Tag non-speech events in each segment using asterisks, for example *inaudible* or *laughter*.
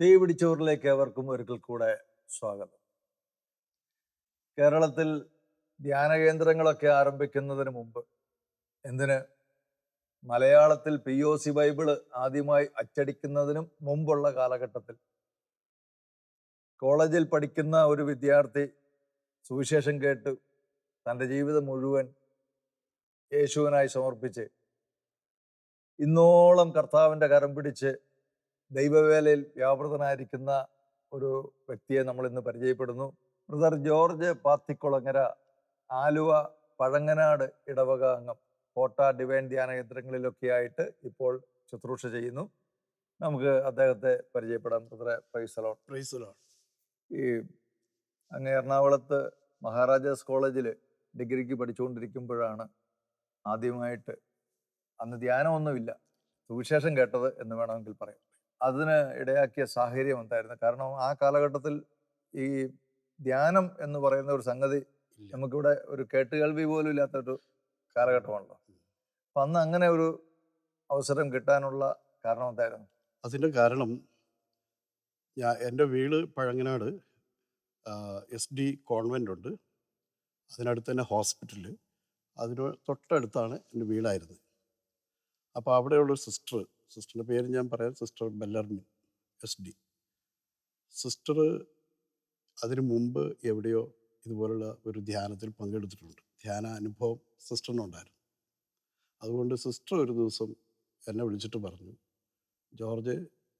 തീ പിടിച്ചവരിലേക്ക് ഏവർക്കും ഒരിക്കൽ കൂടെ സ്വാഗതം. കേരളത്തിൽ ധ്യാന കേന്ദ്രങ്ങളൊക്കെ ആരംഭിക്കുന്നതിന് മുമ്പ് എന്തിന്? മലയാളത്തിൽ പി ഒ സി ബൈബിൾ ആദ്യമായി അച്ചടിക്കുന്നതിനും മുമ്പുള്ള കാലഘട്ടത്തിൽ കോളേജിൽ പഠിക്കുന്ന ഒരു വിദ്യാർത്ഥി സുവിശേഷം കേട്ട് തന്റെ ജീവിതം മുഴുവൻ യേശുവിനായി സമർപ്പിച്ച് ഇന്നോളം കർത്താവിന്റെ കരം പിടിച്ച് ദൈവവേലയിൽ വ്യാപൃതനായിരിക്കുന്ന ഒരു വ്യക്തിയെ നമ്മൾ ഇന്ന് പരിചയപ്പെടുന്നു. ബ്രദർ ജോർജ് പാത്തിക്കുളങ്ങര ആലുവ പഴങ്ങനാട് ഇടവക അംഗം കോട്ട ഡിവൈൻ ധ്യാന കേന്ദ്രങ്ങളിലൊക്കെയായിട്ട് ഇപ്പോൾ ശുശ്രൂഷ ചെയ്യുന്നു. നമുക്ക് അദ്ദേഹത്തെ പരിചയപ്പെടാം ബ്രദറെ. പ്രൈസലോൺ പ്രൈസലോൺ ഈ അങ്ങ് എറണാകുളത്ത് മഹാരാജാസ് കോളേജിൽ ഡിഗ്രിക്ക് പഠിച്ചുകൊണ്ടിരിക്കുമ്പോഴാണ് ആദ്യമായിട്ട് അന്ന് ധ്യാനമൊന്നുമില്ല. സുവിശേഷം കേട്ടത് എന്ന് വേണമെങ്കിൽ പറയാം. അതിന് ഇടയാക്കിയ സാഹചര്യം എന്തായിരുന്നു കാരണം ആ കാലഘട്ടത്തിൽ ഈ ധ്യാനം എന്ന് പറയുന്ന ഒരു സംഗതി. നമുക്കിവിടെ ഒരു കേട്ടുകേൾവി പോലും ഇല്ലാത്തൊരു കാലഘട്ടമാണല്ലോ. അപ്പൊ അന്ന് അങ്ങനെ ഒരു അവസരം കിട്ടാനുള്ള കാരണം എന്തായിരുന്നു? അതിന്റെ കാരണം ഞാൻ എന്റെ വീട് പഴങ്ങനാട് എസ് ഡി കോൺവെന്റ് ഉണ്ട് അതിനടുത്ത് തന്നെ ഹോസ്പിറ്റൽ. അതിന് തൊട്ടടുത്താണ് എന്റെ വീടായിരുന്നത്. അപ്പോൾ അവിടെയുള്ള സിസ്റ്റർ സിസ്റ്ററിന്റെ പേര് ഞാൻ പറയാം. Sister Bellarmine S D. Sister അതിനു മുമ്പ് എവിടെയോ ഇതുപോലുള്ള ഒരു ധ്യാനത്തിൽ പങ്കെടുത്തിട്ടുണ്ട്. ധ്യാന അനുഭവം സിസ്റ്ററിനുണ്ടായിരുന്നു. അതുകൊണ്ട് സിസ്റ്റർ ഒരു ദിവസം എന്നെ വിളിച്ചിട്ട് പറഞ്ഞു ജോർജ്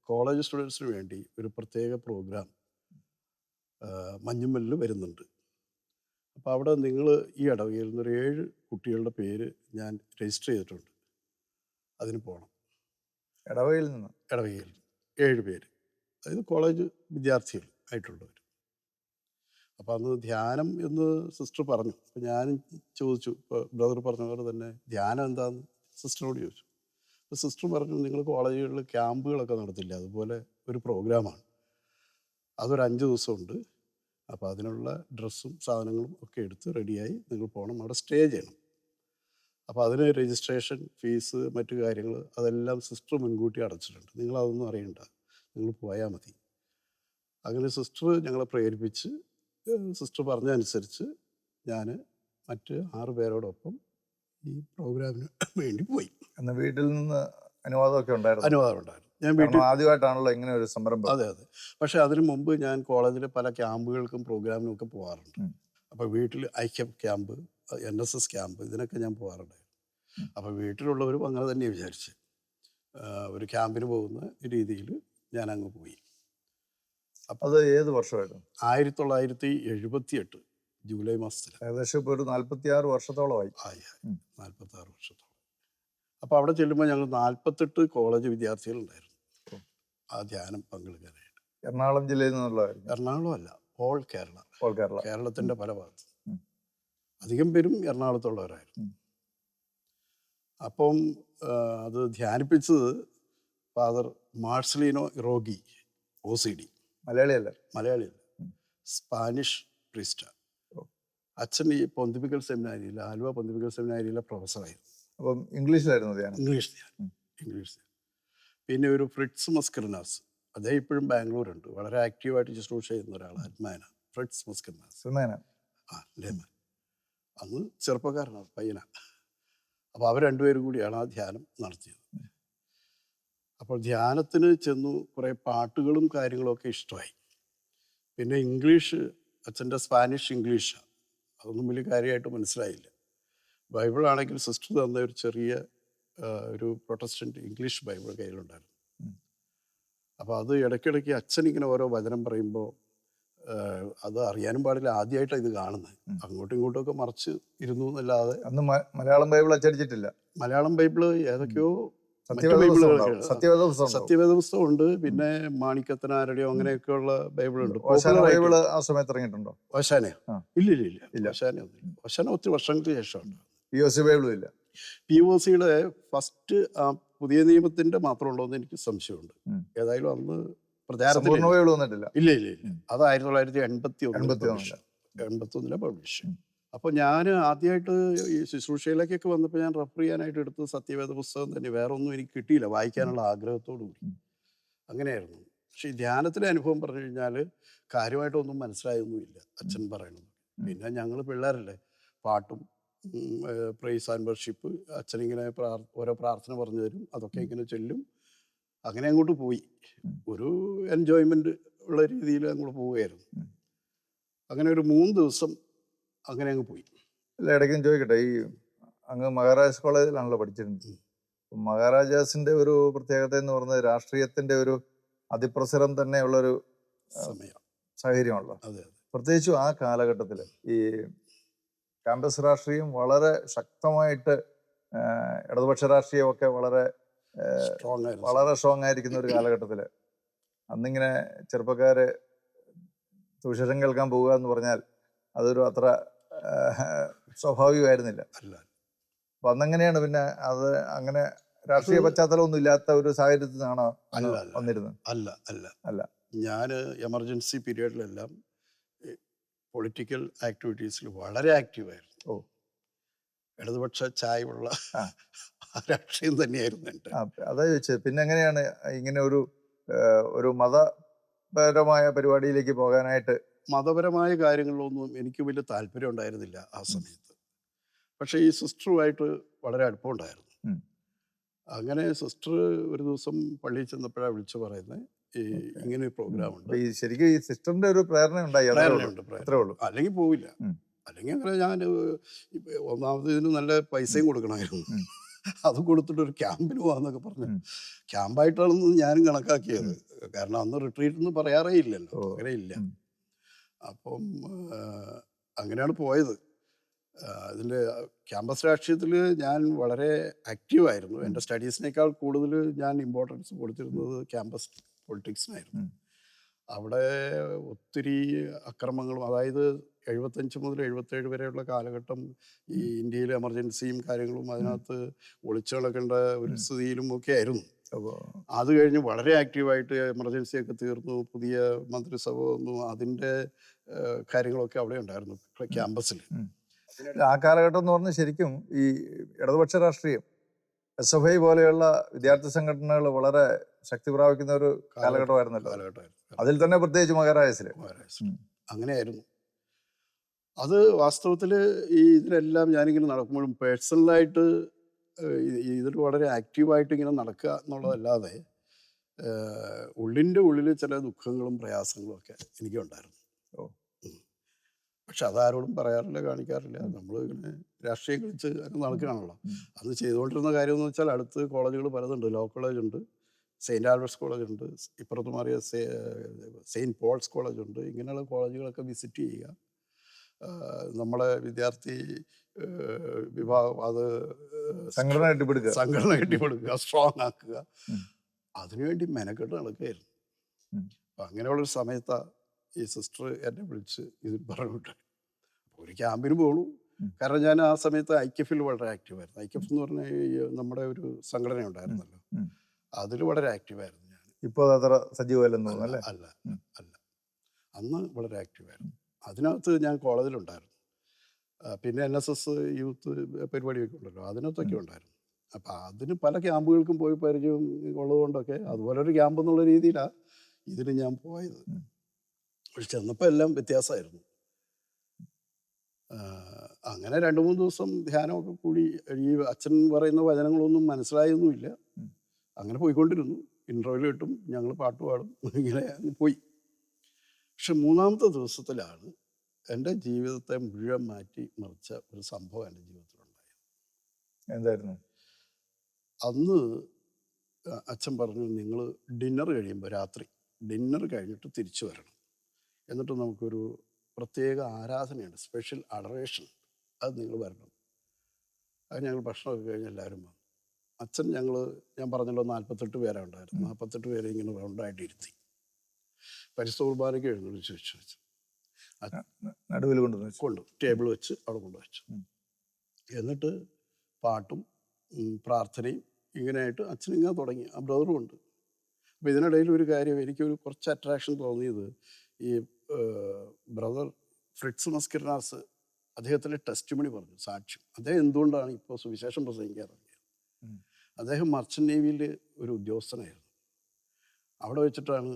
കോളേജ് സ്റ്റുഡൻസിന് വേണ്ടി ഒരു പ്രത്യേക പ്രോഗ്രാം മഞ്ഞുമല്ലിൽ വരുന്നുണ്ട്. അപ്പോൾ അവിടെ നിങ്ങൾ ഈ ഇടവകയിൽ നിന്ന് ഒരു ഏഴ് കുട്ടികളുടെ പേര് ഞാൻ രജിസ്റ്റർ ചെയ്തിട്ടുണ്ട്. അതിന് പോകണം ഇടവകയിൽ നിന്ന്. ഇടവകയിൽ ഏഴ് പേര്. അതായത് കോളേജ് വിദ്യാർത്ഥികൾ ആയിട്ടുള്ളവർ അപ്പോൾ അന്ന് ധ്യാനം എന്ന് സിസ്റ്റർ പറഞ്ഞു. അപ്പോൾ ഞാനും ചോദിച്ചു. ഇപ്പോൾ ബ്രദർ പറഞ്ഞ പോലെ തന്നെ ധ്യാനം എന്താന്ന് സിസ്റ്ററോട് ചോദിച്ചു. അപ്പോൾ സിസ്റ്റർ പറഞ്ഞു നിങ്ങൾ കോളേജുകളിൽ ക്യാമ്പുകളൊക്കെ നടത്തില്ല? അതുപോലെ ഒരു പ്രോഗ്രാമാണ്. അതൊരു അഞ്ച് ദിവസമുണ്ട്. അപ്പോൾ അതിനുള്ള ഡ്രസ്സും സാധനങ്ങളും ഒക്കെ എടുത്ത് റെഡിയായി നിങ്ങൾ പോകണം. അവിടെ സ്റ്റേ ചെയ്യണം. അപ്പോൾ അതിന് രജിസ്ട്രേഷൻ ഫീസ് മറ്റു കാര്യങ്ങൾ അതെല്ലാം സിസ്റ്റർ മുൻകൂട്ടി അടച്ചിട്ടുണ്ട്. നിങ്ങൾ അതൊന്നും അറിയണ്ട. നിങ്ങൾ പോയാൽ മതി. അങ്ങനെ സിസ്റ്റർ ഞങ്ങളെ പ്രേരിപ്പിച്ച് സിസ്റ്റർ പറഞ്ഞ അനുസരിച്ച് ഞാൻ മറ്റ് ആറ് പേരോടൊപ്പം ഈ പ്രോഗ്രാമിന് വേണ്ടി പോയി. അന്ന് വീട്ടിൽ നിന്ന് അനുവാദമൊക്കെ ഉണ്ടായിരുന്നു? അനുവാദം ഉണ്ടായിരുന്നു ഞാൻ വീട്ടിൽ ആദ്യമായിട്ടാണല്ലോ ഇങ്ങനെ ഒരു സംരംഭം. അതെ അതെ. പക്ഷെ അതിനു മുമ്പ് ഞാൻ കോളേജിലെ പല ക്യാമ്പുകൾക്കും പ്രോഗ്രാമിനും ഒക്കെ പോകാറുണ്ട്. അപ്പോൾ വീട്ടിൽ ഐക്യ camp N S S camp ഇതിനൊക്കെ ഞാൻ പോകാറുണ്ടായിരുന്നു അപ്പോൾ വീട്ടിലുള്ളവരും അങ്ങനെ തന്നെ വിചാരിച്ച്. ഒരു ക്യാമ്പിന് പോകുന്ന രീതിയിൽ ഞാൻ അങ്ങ് പോയി അത് ഏത് വർഷമായിരുന്നു? ആയിരത്തി തൊള്ളായിരത്തി എഴുപത്തി എട്ട് ജൂലൈ മാസത്തിൽ ഏകദേശം ഇപ്പോൾ ഒരു നാൽപ്പത്തി ആറ് വർഷത്തോളമായി. ആയി. നാൽപ്പത്തി ആറ് വർഷത്തോളം. അപ്പോൾ അവിടെ ചെല്ലുമ്പോൾ ഞങ്ങൾ നാൽപ്പത്തെട്ട് കോളേജ് വിദ്യാർത്ഥികളുണ്ടായിരുന്നു. ആ ധ്യാനം പങ്കെടുക്കാനായിട്ട്. എറണാകുളം ജില്ലയിൽ നിന്നുള്ളതായിരുന്നു. എറണാകുളം അല്ല ഓൾ കേരള. ഓൾ കേരള. കേരളത്തിന്റെ പല ഭാഗത്ത്. അധികം പേരും എറണാകുളത്തുള്ളവരായിരുന്നു. അപ്പം അത് ധ്യാനിപ്പിച്ചത് father Marcelino Irogi O C D. മലയാളിയല്ല. മലയാളിയല്ല. Spanish priest. അച്ഛൻ ഈ പൊന്തിപ്പിക്കൽ സെമിനാരിയിൽ ആലുവ പൊന്തിപ്പിക്കൽ സെമിനാരിയിലെ പ്രൊഫസറായിരുന്നു. അപ്പം ഇംഗ്ലീഷിലായിരുന്നു ധ്യാനം. ഇംഗ്ലീഷ് ധ്യാനം. ഇംഗ്ലീഷ് ധ്യാനം. പിന്നെ ഒരു ഫ്രിഡ്സ് മസ്കർനാസ് അദ്ദേഹം ഇപ്പോഴും ബാംഗ്ലൂരുണ്ട്. വളരെ ആക്റ്റീവായിട്ട് ശുശ്രൂഷ ചെയ്യുന്ന ഒരാളാണ് അത്മാന ഫ്രിഡ്സ് മസ്കർനാസ് ആ ലേമൻ. അന്ന് ചെറുപ്പക്കാരനാണ് പയ്യന. അപ്പോൾ അവർ രണ്ടുപേരും കൂടിയാണ് ആ ധ്യാനം നടത്തിയത്. അപ്പോൾ ധ്യാനത്തിന് ചെന്നു കുറേ പാട്ടുകളും കാര്യങ്ങളൊക്കെ ഇഷ്ടമായി. പിന്നെ ഇംഗ്ലീഷ് അച്ഛന്റെ സ്പാനിഷ് ഇംഗ്ലീഷാണ് അതൊന്നും വലിയ കാര്യമായിട്ട് മനസ്സിലായില്ല. ബൈബിളാണെങ്കിൽ സിസ്റ്റർ തന്ന ഒരു ചെറിയ ഒരു പ്രൊട്ടസ്റ്റന്റ് ഇംഗ്ലീഷ് ബൈബിൾ കയ്യിലുണ്ടായിരുന്നു. അപ്പോൾ അത് ഇടയ്ക്കിടയ്ക്ക് അച്ഛൻ ഇങ്ങനെ ഓരോ വചനം പറയുമ്പോൾ അത് അറിയാനും പാടില്ല ആദ്യമായിട്ടാണ് ഇത് കാണുന്നത്. അങ്ങോട്ടും ഇങ്ങോട്ടും ഒക്കെ മറിച്ച് ഇരുന്നു എന്നല്ലാതെ അന്ന് മലയാളം ബൈബിൾ അച്ചടിച്ചിട്ടില്ല. മലയാളം ബൈബിൾ ഏതൊക്കെയോ സത്യവേദ പുസ്തകം. ഉണ്ട്. പിന്നെ മാണിക്കത്തനാരുടെയോ അങ്ങനെയൊക്കെയുള്ള ബൈബിൾ ഉണ്ട് ഓശാന ബൈബിൾ ആ സമയത്ത് ഇറങ്ങിയിട്ടുണ്ടോ? ഓശാന. ഇല്ല ഇല്ല ഇല്ല. ഇല്ല. ഓശാന ഓശാന ഒത്തിരി വർഷങ്ങൾക്ക് ശേഷമുണ്ട് പി ഒ സി ബൈബിളും ഇല്ല. പി ഒ സിയുടെ ഫസ്റ്റ് ആ പുതിയ നിയമത്തിന്റെ മാത്രം ഉണ്ടോ എന്ന് എനിക്ക് സംശയമുണ്ട്. ഏതായാലും അന്ന് പ്രചാരത്തിൽ വന്നിട്ടില്ല ഇല്ല ഇല്ല. അത് ആയിരത്തി തൊള്ളായിരത്തി എൺപത്തി എൺപത്തി എൺപത്തി ഒന്നിലെ പബ്ലിഷ്. അപ്പോൾ ഞാൻ ആദ്യമായിട്ട് ഈ ശുശ്രൂഷയിലേക്കൊക്കെ വന്നപ്പോൾ ഞാൻ റെഫർ ചെയ്യാനായിട്ട് എടുത്തത് സത്യവേദ പുസ്തകം തന്നെ. വേറെ ഒന്നും എനിക്ക് കിട്ടിയില്ല. വായിക്കാനുള്ള ആഗ്രഹത്തോടു കൂടി. അങ്ങനെയായിരുന്നു. പക്ഷേ ഈ ധ്യാനത്തിലെ അനുഭവം പറഞ്ഞു കഴിഞ്ഞാൽ കാര്യമായിട്ടൊന്നും മനസ്സിലായൊന്നുമില്ല അച്ഛൻ പറയണത്. പിന്നെ ഞങ്ങൾ പിള്ളേരല്ലേ? പാട്ടും പ്രൈസ് ആൻഡ് വർഷിപ്പ് അച്ഛനിങ്ങനെ പ്രാർ ഓരോ പ്രാർത്ഥന പറഞ്ഞു തരും. അതൊക്കെ. ഇങ്ങനെ ചൊല്ലും. അങ്ങനെ അങ്ങോട്ട് പോയി. ഒരു എൻജോയ്മെന്റ് ഉള്ള രീതിയിൽ അങ്ങോട്ട് പോവുകയായിരുന്നു. അങ്ങനെ ഒരു മൂന്ന് ദിവസം അങ്ങനെ അങ്ങ് പോയി. അല്ല ഇടയ്ക്ക് ചോദിക്കട്ടെ ഈ അങ്ങ് മഹാരാജാസ് കോളേജിലാണല്ലോ പഠിച്ചിരുന്നത്. മഹാരാജാസിന്റെ ഒരു പ്രത്യേകത എന്ന് പറയുന്നത് രാഷ്ട്രീയത്തിന്റെ ഒരു അതിപ്രസരം തന്നെയുള്ളൊരു സമയം. സാഹചര്യമാണല്ലോ. പ്രത്യേകിച്ചും ആ കാലഘട്ടത്തിൽ ഈ ക്യാമ്പസ് രാഷ്ട്രീയം വളരെ ശക്തമായിട്ട് ഇടതുപക്ഷ രാഷ്ട്രീയമൊക്കെ വളരെ വളരെ സ്ട്രോങ് ആയിരിക്കുന്ന ഒരു കാലഘട്ടത്തിൽ അന്നിങ്ങനെ ചെറുപ്പക്കാര് സുവിശേഷം കേൾക്കാൻ പോവുക എന്ന് പറഞ്ഞാൽ അതൊരു അത്ര സ്വാഭാവികമായിരുന്നില്ല. അപ്പൊ അന്നെങ്ങനെയാണ് പിന്നെ അത് അങ്ങനെ രാഷ്ട്രീയ പശ്ചാത്തലം പശ്ചാത്തലമൊന്നും ഇല്ലാത്ത ഒരു സാഹചര്യത്തിൽ നിന്നാണോ. വന്നിരുന്നത്? അല്ല അല്ല. അല്ല. ഞാൻ എമർജൻസി പീരീഡിലെല്ലാം പൊളിറ്റിക്കൽ ആക്ടിവിറ്റീസിൽ വളരെ ആക്റ്റീവായിരുന്നു. ഓ. ഇടതുപക്ഷ ചായവുള്ള. രാഷ്ട്രീയം തന്നെയായിരുന്നു എന്റെ അതാ ചോദിച്ചത്. പിന്നെ എങ്ങനെയാണ് ഇങ്ങനെ ഒരു ഒരു മതപരമായ പരിപാടിയിലേക്ക് പോകാനായിട്ട്? മതപരമായ കാര്യങ്ങളിലൊന്നും എനിക്ക് വലിയ താല്പര്യം ഉണ്ടായിരുന്നില്ല ആ സമയത്ത്. പക്ഷേ ഈ സിസ്റ്ററുമായിട്ട് വളരെ അടുപ്പമുണ്ടായിരുന്നു. അങ്ങനെ സിസ്റ്റർ ഒരു ദിവസം പള്ളിയിൽ ചെന്നപ്പോഴാണ് വിളിച്ചു പറയുന്നത് ഈ ഇങ്ങനെ ഒരു പ്രോഗ്രാം ഉണ്ട് ശരിക്കും ഈ സിസ്റ്ററിന്റെ ഒരു പ്രേരണ. ഉണ്ടായി അല്ലെങ്കിൽ പോവില്ല. അല്ലെങ്കിൽ അങ്ങനെ ഞാൻ ഒന്നാമത് ഇതിന് നല്ല പൈസയും കൊടുക്കണമായിരുന്നു. *laughs* അത് കൊടുത്തിട്ട് ഒരു ക്യാമ്പിന് പോകാന്നൊക്കെ പറഞ്ഞു. ക്യാമ്പായിട്ടാണെന്ന് ഞാനും കണക്കാക്കിയത്. കാരണം അന്ന് റിട്രീറ്റ് എന്ന് പറയാറേ ഇല്ലല്ലോ. അങ്ങനെ ഇല്ല. അപ്പം അങ്ങനെയാണ് പോയത്. അതിന്റെ ക്യാമ്പസ് രാഷ്ട്രീയത്തിൽ ഞാൻ വളരെ ആക്റ്റീവായിരുന്നു എന്റെ സ്റ്റഡീസിനേക്കാൾ കൂടുതൽ ഞാൻ ഇമ്പോർട്ടൻസ് കൊടുത്തിരുന്നത് ക്യാമ്പസ് പൊളിറ്റിക്സിനായിരുന്നു. അവിടെ ഒത്തിരി അക്രമങ്ങളും അതായത് എഴുപത്തഞ്ച് മുതൽ എഴുപത്തേഴ് വരെയുള്ള കാലഘട്ടം ഈ ഇന്ത്യയിലെ എമർജൻസിയും കാര്യങ്ങളും അതിനകത്ത് ഒളിച്ചു കിടക്കേണ്ട ഒരു. സ്ഥിതിയിലും ഒക്കെ ആയിരുന്നു. അപ്പോൾ അത് കഴിഞ്ഞ് വളരെ ആക്റ്റീവായിട്ട് എമർജൻസി ഒക്കെ തീർന്നു. പുതിയ മന്ത്രിസഭ വന്നു. അതിന്റെ കാര്യങ്ങളൊക്കെ അവിടെ ഉണ്ടായിരുന്നു ക്യാമ്പസിൽ. ആ കാലഘട്ടം എന്ന് പറഞ്ഞാൽ ശരിക്കും ഈ ഇടതുപക്ഷ രാഷ്ട്രീയം എസ് എഫ് ഐ പോലെയുള്ള വിദ്യാർത്ഥി സംഘടനകൾ വളരെ ശക്തി പ്രാപിക്കുന്ന ഒരു കാലഘട്ടമായിരുന്നല്ലോ. കാലഘട്ടമായിരുന്നു. അതിൽ തന്നെ പ്രത്യേകിച്ച് മഹാരാജസിൽ. അങ്ങനെയായിരുന്നു. അത് വാസ്തവത്തിൽ ഈ ഇതിലെല്ലാം ഞാനിങ്ങനെ നടക്കുമ്പോഴും പേഴ്സണലായിട്ട് ഇതിൽ വളരെ ആക്റ്റീവായിട്ട് ഇങ്ങനെ നടക്കുക എന്നുള്ളതല്ലാതെ ഉള്ളിന്റെ ഉള്ളിൽ ചില ദുഃഖങ്ങളും പ്രയാസങ്ങളും ഒക്കെ എനിക്കുണ്ടായിരുന്നു. ഓ. പക്ഷെ അതാരോടും പറയാറില്ല കാണിക്കാറില്ല. നമ്മൾ ഇങ്ങനെ രാഷ്ട്രീയം കളിച്ച് നടക്കുകയാണല്ലോ. അത് ചെയ്തുകൊണ്ടിരുന്ന കാര്യം എന്ന് വെച്ചാൽ അടുത്ത് കോളേജുകൾ പലതുണ്ട് ലോ കോളേജ് ഉണ്ട് സെയിന്റ് ആൽബർട്സ് കോളേജ് ഉണ്ട് ഇപ്പുറത്ത് മാറിയ സെയിന്റ് പോൾസ് കോളേജ് ഉണ്ട്. ഇങ്ങനെയുള്ള കോളേജുകളൊക്കെ വിസിറ്റ് ചെയ്യുക. നമ്മുടെ നമ്മളെ വിദ്യാർത്ഥി വിഭാഗം അത് സംഘടന കെട്ടിപ്പിടുക്കുക സംഘടന കെട്ടിപ്പടുക്കുക സ്ട്രോങ് ആക്കുക. അതിനുവേണ്ടി മെനക്കെട്ട് നടക്കുകയായിരുന്നു. അപ്പം അങ്ങനെയുള്ളൊരു സമയത്താണ് ഈ സിസ്റ്റർ എന്നെ വിളിച്ച് ഇത് പറഞ്ഞു അപ്പോൾ ഒരു ക്യാമ്പിന് പോകണു കാരണം ഞാൻ ആ സമയത്ത് ഐക്യഫിൽ വളരെ ആക്റ്റീവായിരുന്നു ഐക്യഫ് എന്ന് പറഞ്ഞാൽ നമ്മുടെ ഒരു സംഘടന ഉണ്ടായിരുന്നല്ലോ. അതിൽ വളരെ ആക്റ്റീവായിരുന്നു ഞാൻ. ഇപ്പോൾ അത് അത്ര സജീവമല്ലെന്ന് തോന്നുന്നു അല്ല അല്ലേ? അന്ന് വളരെ ആക്റ്റീവായിരുന്നു. അതിനകത്ത് ഞാൻ കോളേജിലുണ്ടായിരുന്നു. പിന്നെ എൻ എസ് എസ് യൂത്ത് പരിപാടിയൊക്കെ ഉണ്ടല്ലോ അതിനകത്തൊക്കെ ഉണ്ടായിരുന്നു. അപ്പം അതിന് പല ക്യാമ്പുകൾക്കും പോയി പരിചയം ഉള്ളതുകൊണ്ടൊക്കെ അതുപോലെ ഒരു ക്യാമ്പ് എന്നുള്ള രീതിയിലാണ് ഇതിന് ഞാൻ പോയത്. പക്ഷെ ചെന്നപ്പോൾ എല്ലാം വ്യത്യാസമായിരുന്നു. അങ്ങനെ രണ്ട് മൂന്ന് ദിവസം ധ്യാനമൊക്കെ കൂടി ഈ അച്ഛൻ പറയുന്ന വചനങ്ങളൊന്നും മനസ്സിലായൊന്നുമില്ല. അങ്ങനെ പോയിക്കൊണ്ടിരുന്നു. ഇന്റർവ്യൂ കിട്ടും ഞങ്ങൾ പാട്ട് പാടും. ഇങ്ങനെ അങ്ങ് പോയി. പക്ഷെ മൂന്നാമത്തെ ദിവസത്തിലാണ് എന്റെ ജീവിതത്തെ മുഴുവൻ മാറ്റി മറിച്ച ഒരു സംഭവം എന്റെ ജീവിതത്തിലുണ്ടായത്. എന്തായിരുന്നു? അന്ന് അച്ഛൻ പറഞ്ഞു നിങ്ങൾ ഡിന്നർ കഴിയുമ്പോൾ രാത്രി ഡിന്നർ കഴിഞ്ഞിട്ട് തിരിച്ചു വരണം. എന്നിട്ട് നമുക്കൊരു പ്രത്യേക ആരാധനയുണ്ട് സ്പെഷ്യൽ അഡറേഷൻ അത് നിങ്ങൾ വരണം. അത് ഞങ്ങൾ ഭക്ഷണമൊക്കെ കഴിഞ്ഞ് എല്ലാവരും വന്നു. അച്ഛൻ ഞങ്ങൾ ഞാൻ പറഞ്ഞല്ലോ നാൽപ്പത്തെട്ട് പേരാ ഉണ്ടായിരുന്നു. നാൽപ്പത്തെട്ട് പേരെ ഇങ്ങനെ റൗണ്ടായിട്ട് ഇരുത്തി. പരിസ്ഥ കുർബാനയ്ക്ക് എഴുന്നള്ളി വെച്ച് വെച്ചു നടുവിൽ കൊണ്ട് കൊണ്ടു ടേബിൾ വെച്ച് അവിടെ കൊണ്ടു വെച്ചു. എന്നിട്ട് പാട്ടും പ്രാർത്ഥനയും ഇങ്ങനെയായിട്ട് അച്ഛൻ ഇങ്ങനെ തുടങ്ങി. ആ ബ്രദറും ഉണ്ട്. അപ്പോൾ ഇതിനിടയിൽ ഒരു കാര്യം എനിക്കൊരു കുറച്ച് അട്രാക്ഷൻ തോന്നിയത്. ഈ ബ്രദർ ഫ്രിഡ്സ് മസ്കിർനാസ് അദ്ദേഹത്തിന്റെ ടെസ്റ്റ് മണി പറഞ്ഞു സാക്ഷ്യം. അദ്ദേഹം എന്തുകൊണ്ടാണ് ഇപ്പോൾ സുവിശേഷം ഉം. അദ്ദേഹം മർച്ചന്റ് നേവിയിൽ ഒരു ഉദ്യോഗസ്ഥനായിരുന്നു. അവിടെ വെച്ചിട്ടാണ്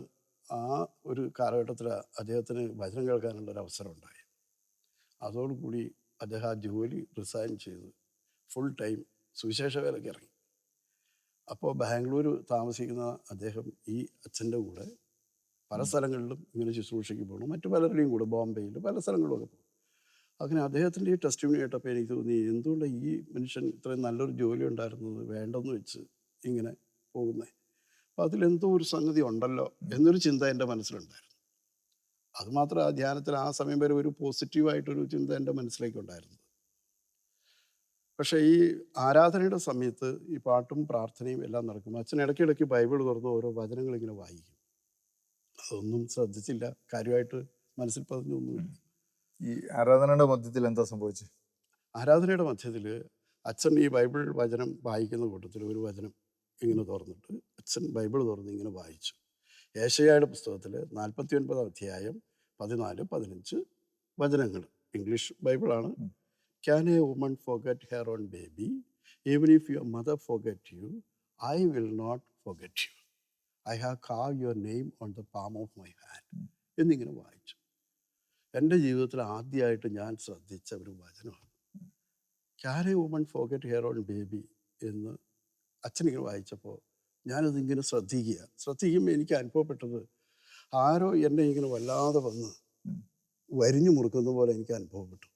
ആ ഒരു കാലഘട്ടത്തിൽ അദ്ദേഹത്തിന് ഭജനം കേൾക്കാനുള്ള ഒരു അവസരം ഉണ്ടായി അതോടുകൂടി അദ്ദേഹം ആ ജോലി റിസൈൻ ചെയ്ത് ഫുൾ ടൈം സുവിശേഷ വേലയ്ക്ക് ഇറങ്ങി. അപ്പോൾ ബാംഗ്ലൂർ താമസിക്കുന്ന അദ്ദേഹം ഈ അച്ഛന്റെ കൂടെ പല സ്ഥലങ്ങളിലും ഇങ്ങനെ ശുശ്രൂഷയ്ക്ക് പോകണം മറ്റു പലരുടെയും കൂടെ ബോംബെയിൽ പല സ്ഥലങ്ങളിലൊക്കെ പോകും അങ്ങനെ അദ്ദേഹത്തിന്റെ ഈ ടെസ്റ്റ് കേട്ടപ്പോൾ എനിക്ക് തോന്നി എന്തുകൊണ്ട് ഈ മനുഷ്യൻ ഇത്രയും നല്ലൊരു ജോലി ഉണ്ടായിരുന്നത്? വേണ്ടെന്ന് വെച്ച് ഇങ്ങനെ പോകുന്നത് അപ്പം അതിലെന്തോ ഒരു സംഗതി ഉണ്ടല്ലോ എന്നൊരു ചിന്ത എന്റെ മനസ്സിലുണ്ടായിരുന്നു. അതുമാത്രം ആ ധ്യാനത്തിൽ ആ സമയം വരെ ഒരു പോസിറ്റീവായിട്ടൊരു ചിന്ത എന്റെ മനസ്സിലേക്ക് ഉണ്ടായിരുന്നു പക്ഷേ ഈ ആരാധനയുടെ സമയത്ത് ഈ പാട്ടും പ്രാർത്ഥനയും എല്ലാം നടക്കും അച്ഛൻ ഇടയ്ക്കിടയ്ക്ക് ബൈബിൾ തുറന്ന് ഓരോ വചനങ്ങൾ ഇങ്ങനെ വായിക്കും. അതൊന്നും ശ്രദ്ധിച്ചില്ല. കാര്യമായിട്ട് മനസ്സിൽ പതിഞ്ഞൊന്നുമില്ല. ഈ ആരാധനയുടെ മധ്യത്തിൽ എന്താ സംഭവിച്ചത്? ആരാധനയുടെ മധ്യത്തിൽ അച്ഛൻ ഈ ബൈബിൾ വചനം വായിക്കുന്ന കൂട്ടത്തിൽ ഒരു വചനം ഇങ്ങനെ തുറന്നിട്ട് അച്ഛൻ ബൈബിൾ തുറന്ന് ഇങ്ങനെ വായിച്ചു. ഏഷയായുടെ പുസ്തകത്തിൽ നാൽപ്പത്തി ഒൻപതാം അധ്യായം പതിനാല് പതിനഞ്ച് വചനങ്ങൾ. English ബൈബിളാണ്. Can a woman forget her own baby even if your mother forget you I will not forget you I have carve your name on the palm of my hand എന്നിങ്ങനെ വായിച്ചു. എന്റെ ജീവിതത്തിൽ ആദ്യമായിട്ട് ഞാൻ ശ്രദ്ധിച്ച ഒരു വചനമാണ്. Carry woman forget her own baby എന്ന് അച്ഛനിങ്ങനെ വായിച്ചപ്പോൾ ഞാനതിങ്ങനെ ശ്രദ്ധിക്കുക ശ്രദ്ധിക്കുമ്പോൾ എനിക്ക് അനുഭവപ്പെട്ടത് ആരോ എന്നെ ഇങ്ങനെ വല്ലാതെ വന്ന് വരിഞ്ഞു മുറുക്കുന്ന പോലെ എനിക്ക് അനുഭവപ്പെട്ടു.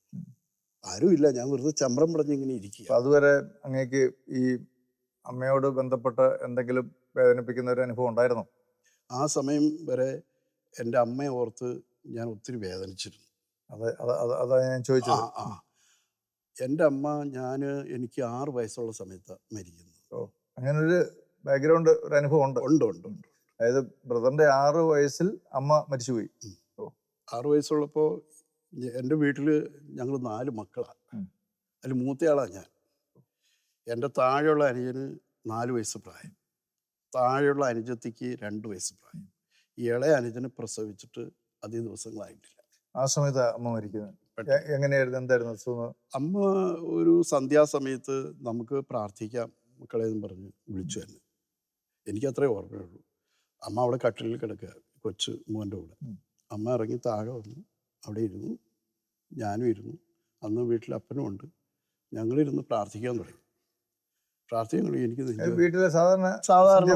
ആരും ആരുമില്ല ഞാൻ വെറുതെ ചമ്രം പടഞ്ഞിങ്ങനെ ഇങ്ങനെ ഇരിക്കുക അതുവരെ അങ്ങേക്ക് ഈ അമ്മയോട് ബന്ധപ്പെട്ട എന്തെങ്കിലും വേദനിപ്പിക്കുന്ന ഒരു അനുഭവം ഉണ്ടായിരുന്നോ? ആ സമയം വരെ എന്റെ അമ്മയെ ഓർത്ത് ഞാൻ ഒത്തിരി വേദനിച്ചിരുന്നു. അത് ഞാൻ ചോദിച്ചത്. ആ എന്റെ അമ്മ ഞാൻ എനിക്ക് ആറ് വയസ്സുള്ള സമയത്ത് മരിക്കുന്നത്. അങ്ങനെ ഒരു ബാക്ക്ഗ്രൗണ്ട് ഒരു അനുഭവം ഉണ്ട്. ഉണ്ട് ഉണ്ട് ഉണ്ട്. അതായത് ബ്രദറിന്റെ ആറ് വയസ്സിൽ അമ്മ മരിച്ചുപോയി. ആറ് വയസ്സുള്ളപ്പോൾ എന്റെ വീട്ടിൽ ഞങ്ങൾ നാല് മക്കളാണ്. അതിൽ മൂത്തയാളാണ് ഞാൻ. എന്റെ താഴെയുള്ള അനുജന് നാല് വയസ്സ് പ്രായം. താഴെയുള്ള അനുജത്തിക്ക് രണ്ട് വയസ്സ് പ്രായം. ഇളയ അനുജനെ പ്രസവിച്ചിട്ട് അധിക ദിവസങ്ങളായിട്ടില്ല ആ സമയത്ത് അമ്മ മരിക്കുന്നത്. എങ്ങനെയായിരുന്നു? എന്തായിരുന്നു അസുഖം? അമ്മ ഒരു സന്ധ്യാസമയത്ത് നമുക്ക് പ്രാർത്ഥിക്കാം മക്കളെ എന്ന് പറഞ്ഞ് വിളിച്ചു തന്നെ എനിക്ക് അത്രേ ഓർമ്മയുള്ളൂ. അമ്മ അവിടെ കട്ടിലിൽ കിടക്കുക കൊച്ചു മോന്റെ കൂടെ. അമ്മ ഇറങ്ങി താഴെ വന്നു. അവിടെ ഇരുന്നു. ഞാനും ഇരുന്നു. അന്ന് വീട്ടിൽ അപ്പനും ഉണ്ട്. ഞങ്ങളിരുന്ന് പ്രാർത്ഥിക്കാൻ തുടങ്ങി. പ്രാർത്ഥിക്കാൻ തുടങ്ങി. എനിക്ക് വീട്ടിലെ സാധാരണ സാധാരണ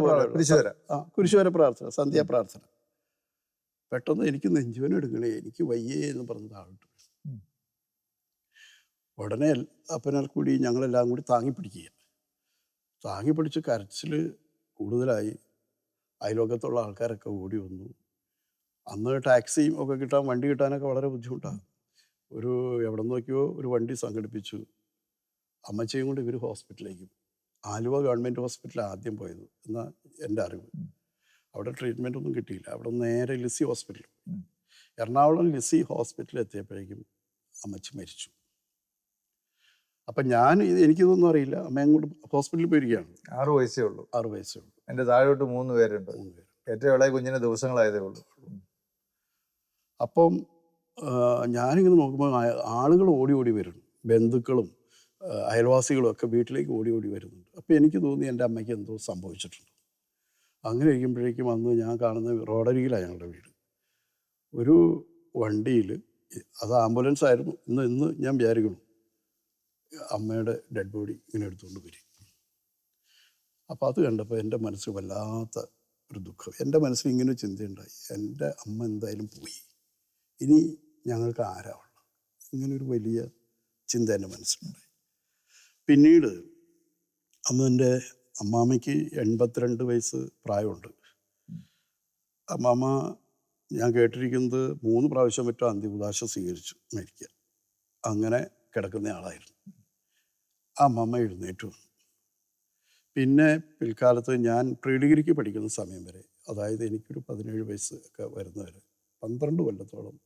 കുരിശുവര. പ്രാർത്ഥന സന്ധ്യാ പ്രാർത്ഥന പെട്ടെന്ന് എനിക്ക് നെഞ്ചുവന എടുക്കണേ. എനിക്ക് വയ്യേ എന്ന് പറഞ്ഞ് താഴോട്ട്. ഉടനെ അപ്പനാൽ കൂടി ഞങ്ങളെല്ലാം കൂടി താങ്ങി പിടിക്കുക താങ്ങി പിടിച്ച് കരച്ചിൽ കൂടുതലായി. അയലോകത്തുള്ള ആൾക്കാരൊക്കെ ഓടി വന്നു. അന്ന് ടാക്സിയും ഒക്കെ കിട്ടാൻ വണ്ടി കിട്ടാനൊക്കെ വളരെ ബുദ്ധിമുട്ടാണ്. ഒരു എവിടെ നോക്കിയോ ഒരു വണ്ടി സംഘടിപ്പിച്ചു. അമ്മച്ചയും കൊണ്ട് ഇവർ ഹോസ്പിറ്റലിലേക്ക്. ആലുവ ഗവൺമെന്റ് ഹോസ്പിറ്റലിൽ ആദ്യം പോയത് എന്നാണ് എന്റെ അറിവ്. അവിടെ ട്രീറ്റ്മെന്റ് ഒന്നും കിട്ടിയില്ല. അവിടെ നേരെ ലിസി ഹോസ്പിറ്റൽ എറണാകുളം ലിസി ഹോസ്പിറ്റലിൽ എത്തിയപ്പോഴേക്കും അമ്മച്ചി മരിച്ചു. അപ്പം ഞാൻ ഇത് എനിക്കിതൊന്നും അറിയില്ല. അമ്മ അങ്ങോട്ട് ഹോസ്പിറ്റലിൽ പോയിരിക്കുകയാണ്. ആറ് വയസ്സേ ഉള്ളൂ. ആറ് വയസ്സേ ഉള്ളൂ. എന്റെ താഴോട്ട് മൂന്ന് പേരുണ്ട്. മൂന്ന് പേര്. ഏറ്റവും ഇളയ കുഞ്ഞിന് ദിവസങ്ങളായതേ ഉള്ളൂ. അപ്പം ഞാനിങ്ങനെ നോക്കുമ്പോൾ ആളുകൾ ഓടി ഓടി വരുന്നു. ബന്ധുക്കളും അയൽവാസികളും ഒക്കെ വീട്ടിലേക്ക് ഓടി ഓടി വരുന്നുണ്ട്. അപ്പോൾ എനിക്ക് തോന്നി എന്റെ അമ്മയ്ക്ക് എന്തോ സംഭവിച്ചിട്ടുണ്ട്. അങ്ങനെ ഇരിക്കുമ്പോഴേക്കും അന്ന് ഞാൻ കാണുന്ന റോഡരികിലാണ് ഞങ്ങളുടെ വീട്. ഒരു വണ്ടിയിൽ അത് ആംബുലൻസ് ആയിരുന്നു. ഇന്ന് ഇന്ന് ഞാൻ വിചാരിക്കുന്നു അമ്മയുടെ ഡെഡ് ബോഡി ഇങ്ങനെ എടുത്തുകൊണ്ട് വരും. അപ്പോൾ അത് കണ്ടപ്പോൾ എന്റെ മനസ്സ് വല്ലാത്ത ഒരു ദുഃഖം. എന്റെ മനസ്സിൽ ഇങ്ങനെ ചിന്തയുണ്ടായി. എന്റെ അമ്മ എന്തായാലും പോയി. ഇനി ഞങ്ങൾക്ക് ആരാ ഇങ്ങനൊരു വലിയ ചിന്ത എന്റെ മനസ്സിലുണ്ടായി. പിന്നീട് അന്ന് എന്റെ അമ്മാമ്മയ്ക്ക് എൺപത്തിരണ്ട് വയസ്സ് പ്രായമുണ്ട്. അമ്മാമ്മ ഞാൻ കേട്ടിരിക്കുന്നത് മൂന്ന് പ്രാവശ്യം പറ്റും അന്ത്യകുദാശ സ്വീകരിച്ചു മരിക്കുക അങ്ങനെ കിടക്കുന്ന ആളായിരുന്നു. ആ അമ്മമ്മ എഴുന്നേറ്റു. പിന്നെ പിൽക്കാലത്ത് ഞാൻ പ്രീ ഡിഗ്രിക്ക് പഠിക്കുന്ന സമയം വരെ അതായത് എനിക്കൊരു പതിനേഴ് വയസ്സ് ഒക്കെ വരുന്നവരെ പന്ത്രണ്ട് കൊല്ലത്തോളം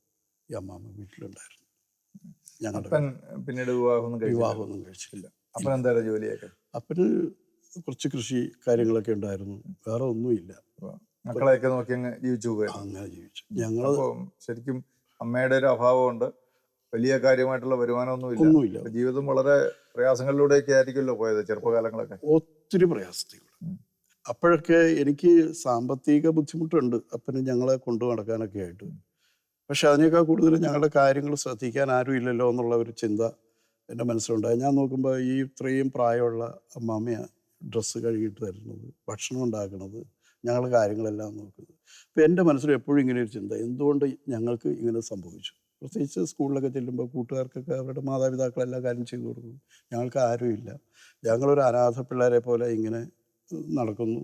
ഈ അമ്മാമ്മ വീട്ടിലുണ്ടായിരുന്നു. ഞങ്ങളുടെ പിന്നീട് വിവാഹമൊന്നും കഴിച്ചില്ല വിവാഹമൊന്നും കഴിച്ചില്ല അപ്പൻ എന്തായാലും ജോലിയൊക്കെ? അപ്പന് കുറച്ച് കൃഷി കാര്യങ്ങളൊക്കെ ഉണ്ടായിരുന്നു. വേറെ ഒന്നുമില്ല. മക്കളെയൊക്കെ നോക്കി അങ്ങ് ജീവിച്ചു അങ്ങനെ ജീവിച്ചു. ഞങ്ങൾ ശരിക്കും അമ്മയുടെ ഒരു അഭാവമുണ്ട്. വലിയ കാര്യമായിട്ടുള്ള വരുമാനമൊന്നുമില്ല. ഒന്നുമില്ല. ജീവിതം വളരെ പ്രയാസങ്ങളിലൂടെയൊക്കെ ആയിരിക്കുമല്ലോ പോയത് ചെറുപ്പകാലങ്ങളൊക്കെ? ഒത്തിരി പ്രയാസത്തിൽ ഉം. അപ്പോഴൊക്കെ എനിക്ക് സാമ്പത്തിക ബുദ്ധിമുട്ടുണ്ട് അപ്പന് ഞങ്ങളെ കൊണ്ടു നടക്കാനൊക്കെ ആയിട്ട്. പക്ഷെ അതിനേക്കാൾ കൂടുതൽ ഞങ്ങളുടെ കാര്യങ്ങൾ ശ്രദ്ധിക്കാൻ ആരും ഇല്ലല്ലോ എന്നുള്ള ഒരു ചിന്ത എന്റെ മനസ്സിലുണ്ടായി. ഞാൻ നോക്കുമ്പോൾ ഈ ഇത്രയും പ്രായമുള്ള അമ്മാമ്മയാണ്. ഡ്രസ്സ് കഴുകിയിട്ട് തരുന്നത് ഭക്ഷണം ഉണ്ടാക്കുന്നത് ഞങ്ങളുടെ കാര്യങ്ങളെല്ലാം നോക്കുന്നത്. അപ്പോൾ എന്റെ മനസ്സിൽ എപ്പോഴും ഇങ്ങനെ ഒരു ചിന്ത എന്തുകൊണ്ട് ഞങ്ങൾക്ക് ഇങ്ങനെ സംഭവിച്ചു? പ്രത്യേകിച്ച് സ്കൂളിലൊക്കെ ചെല്ലുമ്പോൾ കൂട്ടുകാർക്കൊക്കെ അവരുടെ മാതാപിതാക്കളെല്ലാം കാര്യം ചെയ്തു കൊടുക്കുന്നു ഞങ്ങൾക്ക് ആരുമില്ല ഞങ്ങളൊരു അനാഥ പിള്ളേരെ പോലെ ഇങ്ങനെ നടക്കുന്നു.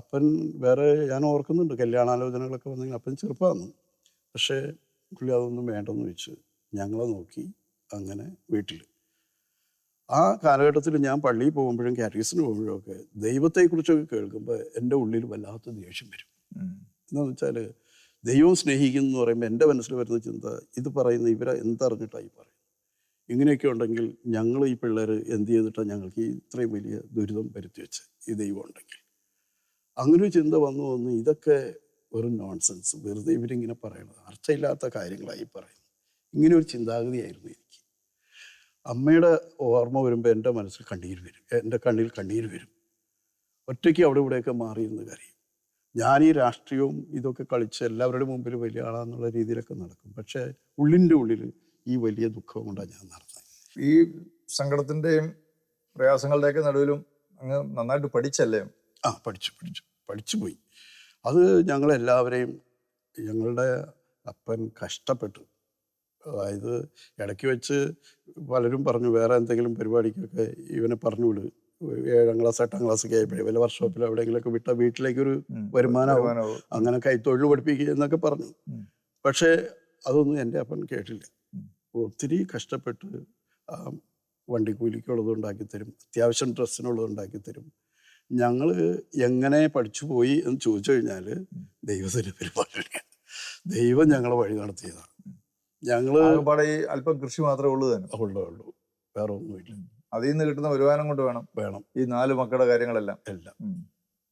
അപ്പൻ വേറെ ഞാൻ ഓർക്കുന്നുണ്ട് കല്യാണാലോചനകളൊക്കെ വന്നെങ്കിൽ അപ്പൻ ചെറുപ്പമാണ്. പക്ഷേ പുള്ളി അതൊന്നും വേണ്ടെന്ന് വെച്ച് ഞങ്ങളെ നോക്കി അങ്ങനെ വീട്ടിൽ ആ കാലഘട്ടത്തിൽ ഞാൻ പള്ളിയിൽ പോകുമ്പോഴും കാറ്റീസിന് പോകുമ്പോഴും ഒക്കെ ദൈവത്തെക്കുറിച്ചൊക്കെ കേൾക്കുമ്പോൾ എന്റെ ഉള്ളിൽ വല്ലാത്ത ദേഷ്യം വരും. എന്താണെന്ന് വെച്ചാൽ ദൈവം സ്നേഹിക്കുന്നു എന്ന് പറയുമ്പോൾ എന്റെ മനസ്സിൽ വരുന്ന ചിന്ത ഇത് പറയുന്ന ഇവരെ എന്തറിഞ്ഞിട്ടായി പറയും ഇങ്ങനെയൊക്കെ ഉണ്ടെങ്കിൽ ഞങ്ങൾ ഈ പിള്ളേർ എന്ത് ചെയ്തിട്ടാണ് ഞങ്ങൾക്ക് ഈ ഇത്രയും വലിയ ദുരിതം വരുത്തി വെച്ച് ഈ ദൈവം ഉണ്ടെങ്കിൽ? അങ്ങനെ ഒരു ചിന്ത വന്നു വന്ന് ഇതൊക്കെ വെറും നോൺസെൻസ് വെറുതെ ഇവരിങ്ങനെ പറയണത്. അർത്ഥമില്ലാത്ത കാര്യങ്ങളായി പറയുന്നത്. ഇങ്ങനെ ഒരു ചിന്താഗതിയായിരുന്നു എനിക്ക്. അമ്മയുടെ ഓർമ്മ വരുമ്പോൾ എന്റെ മനസ്സിൽ കണ്ണീർ വരും. എന്റെ കണ്ണിൽ കണ്ണീർ വരും. ഒറ്റയ്ക്ക് അവിടെ ഇവിടെയൊക്കെ മാറിയിരുന്ന് കരയും. ഞാൻ ഈ രാഷ്ട്രീയവും ഇതൊക്കെ കളിച്ച് എല്ലാവരുടെ മുമ്പിൽ വലിയ ആളാന്നുള്ള രീതിയിലൊക്കെ നടക്കും. പക്ഷേ ഉള്ളിന്റെ ഉള്ളിൽ ഈ വലിയ ദുഃഖം കൊണ്ടാണ് ഞാൻ നടന്നത്. ഈ സങ്കടത്തിന്റെയും പ്രയാസങ്ങളുടെയൊക്കെ നടുവിലും അങ്ങ് നന്നായിട്ട് പഠിച്ചല്ലേ? ആ പഠിച്ചു പഠിച്ചു. പഠിച്ചു പോയി. അത് ഞങ്ങളെല്ലാവരെയും ഞങ്ങളുടെ അപ്പൻ കഷ്ടപ്പെട്ടു. അതായത് ഇടയ്ക്ക് വെച്ച് പലരും പറഞ്ഞു വേറെ എന്തെങ്കിലും പരിപാടിക്കൊക്കെ ഇവനെ പറഞ്ഞു വിട്. ഏഴാം ക്ലാസ് എട്ടാം ക്ലാസ് ഒക്കെ ആയപ്പോഴേ വല്ല വർക്ക്ഷോപ്പിൽ എവിടെയെങ്കിലുമൊക്കെ വിട്ട വീട്ടിലേക്കൊരു ഒരു വരുമാനമാവും. അങ്ങനെ കൈത്തൊഴിൽ പഠിപ്പിക്കുക എന്നൊക്കെ പറഞ്ഞു. പക്ഷേ അതൊന്നും എന്റെ അപ്പൻ കേട്ടില്ല. ഒത്തിരി കഷ്ടപ്പെട്ട് ആ, വണ്ടിക്കൂലിക്കുള്ളത് ഉണ്ടാക്കി തരും അത്യാവശ്യം ഡ്രസ്സിനുള്ളത് ഉണ്ടാക്കി തരും. ഞങ്ങൾ എങ്ങനെ പഠിച്ചു പോയി എന്ന് ചോദിച്ചു കഴിഞ്ഞാൽ ദൈവത്തിന്റെ പരിപാടി ദൈവം ഞങ്ങളെ വഴി നടത്തിയതാണ്. ഞങ്ങൾ പാടെ ഈ അല്പം കൃഷി മാത്രമേ ഉള്ളൂ തന്നെ. ഉള്ളൂ ഉള്ളൂ. വേറെ ഒന്നുമില്ല അതിൽ നിന്ന് കിട്ടുന്ന വരുമാനം കൊണ്ട് വേണം. വേണം. ഈ നാല് മക്കളുടെ കാര്യങ്ങളെല്ലാം. എല്ലാം.